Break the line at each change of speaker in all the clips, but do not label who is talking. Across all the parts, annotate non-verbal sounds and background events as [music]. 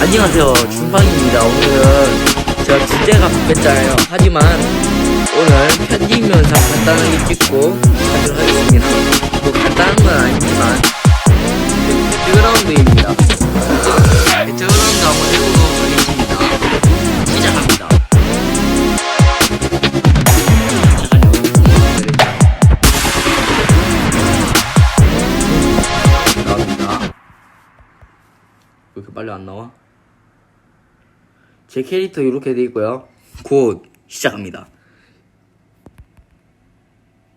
안녕하세요. 준방입니다. 오늘은 제가 주제가 바뀌었잖아요. 하지만 오늘 편집 영상 간단하게 찍고 하도록 하겠습니다. 뭐 간단한 건 아니지만 배틀그라운드입니다. 배틀그라운드 한번 해보도록 하겠습니다. 시작합니다. 나옵니다. 왜 이렇게 빨리 안 나와? 제 캐릭터 이렇게 돼 있고요. 곧 시작합니다.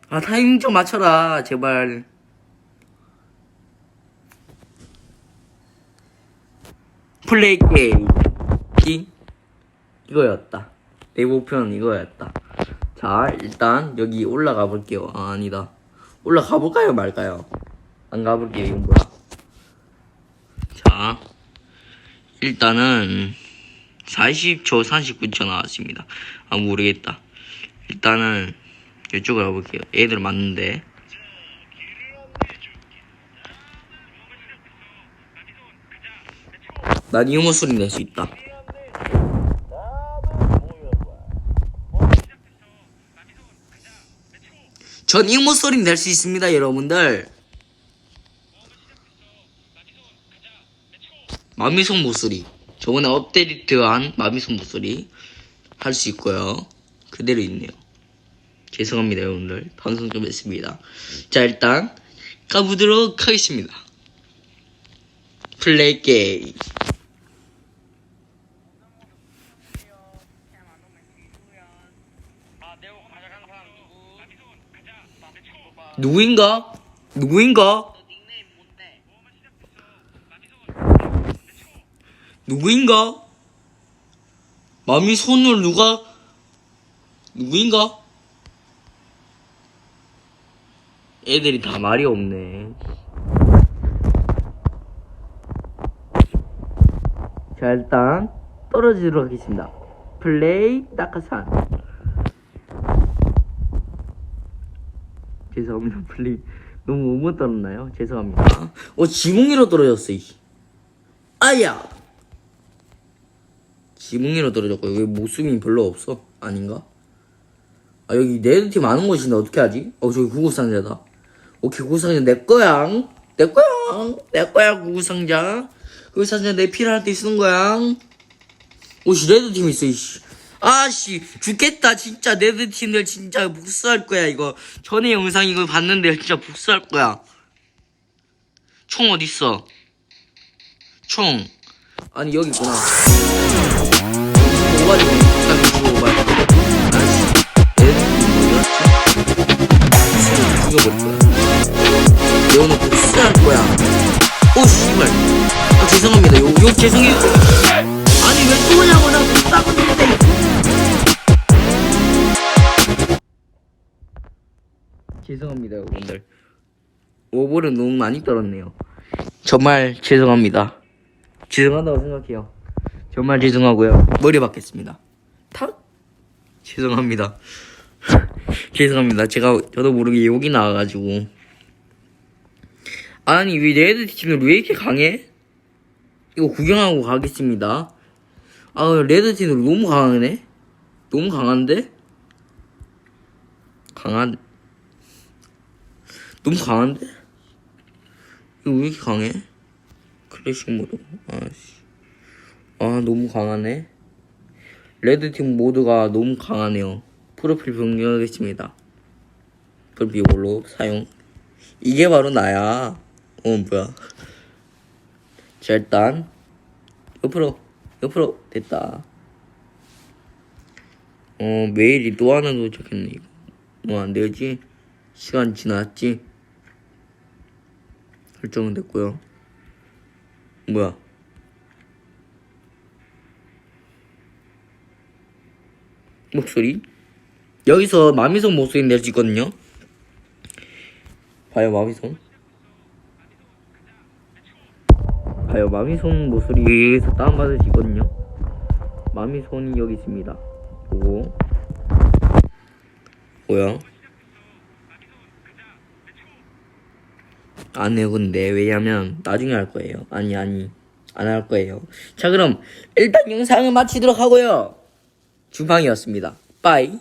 아 타이밍 좀 맞춰라 제발. 플레이 게임 이 이거였다. 내 목표는 이거였다. 자 일단 여기 올라가 볼게요. 아, 아니다. 올라가 볼까요 말까요? 안 가볼게요. 이건 뭐야? 자 일단은 40초 39초 나왔습니다. 아 모르겠다. 일단은 이쪽으로 가볼게요. 애들 맞는데. 난 이모 소리 낼 수 있다. 전 이모 소리 낼 수 있습니다, 여러분들. 마미손 목소리. 저번에 업데이트한 마미손 목소리 할 수 있고요. 그대로 있네요. 죄송합니다, 여러분들. 방송 좀 했습니다. 자, 일단 가보도록 하겠습니다. 플레이 게임. 누구인가? 누구인가? 누구인가? 마미 손을 누가 누구인가? 애들이 다 말이 없네. 자 일단 떨어지도록 하겠습니다. 플레이 낙하산. 죄송합니다. 플레이 너무 못 떨었나요? 죄송합니다. 어 지붕위로 떨어졌어. 이. 아야. 지붕위로 떨어졌고 여기 모습이 별로 없어? 아닌가? 아 여기 네드팀 아는 곳인데 어떻게 하지? 어 저기 구구상자다. 오케이 구구상자 내 거야. 내 거야. 내 거야 구구상자. 구구상자 내 필요할 때 쓰는 거야. 오씨 레드팀 있어 이씨. 아씨 죽겠다 진짜. 레드팀들 진짜 복수할 거야 이거. 전에 영상 이거 봤는데 진짜 복수할 거야. 총 어딨어? 총. 아니 여기 있구나 오바지 딱 주고 오바지 아씨 얘 죽여버릴 거야. 얘 오늘 복수할 거야. 오 씨발. 아 죄송합니다. 욕, 욕 죄송해요 아니 왜 쏘냐고. 나 복수하고 있는데. 죄송합니다 여러분들. 오버를 너무 많이 떨었네요. 정말 죄송합니다. 죄송하다고 생각해요 정말 죄송하고요. 머리 받겠습니다. 탁? 죄송합니다. [laughs] 죄송합니다. 제가 저도 모르게 욕이 나와가지고. 아니, 왜 레드 팀은 왜 이렇게 강해? 이거 구경하고 가겠습니다. 아, 레드 팀은 너무 강하네? 너무 강한데? 강한, 너무 강한데? 이거 왜 이렇게 강해? 클래식 모드. 아씨. 아 너무 강하네. 레드팀 모드가 너무 강하네요. 프로필 변경하겠습니다. 프로필 이걸로 사용. 이게 바로 나야. 어 뭐야. 자 일단 옆으로 옆으로. 됐다. 어 메일이 또 하나 도착했네 이거. 뭐 안되지? 시간 지났지? 설정은 됐고요. 뭐야 목소리? 여기서 마미손 목소리 낼 수 있거든요. 봐요 마미손 봐요 마미손 목소리 여기서 다운받을 수 있거든요. 마미손이 여기 있습니다. 보고 뭐야? 안 해요 근데 왜냐면 나중에 할 거예요. 아니 아니 안 할 거예요. 자, 그럼 일단 영상을 마치도록 하고요. 주방이었습니다. 빠이.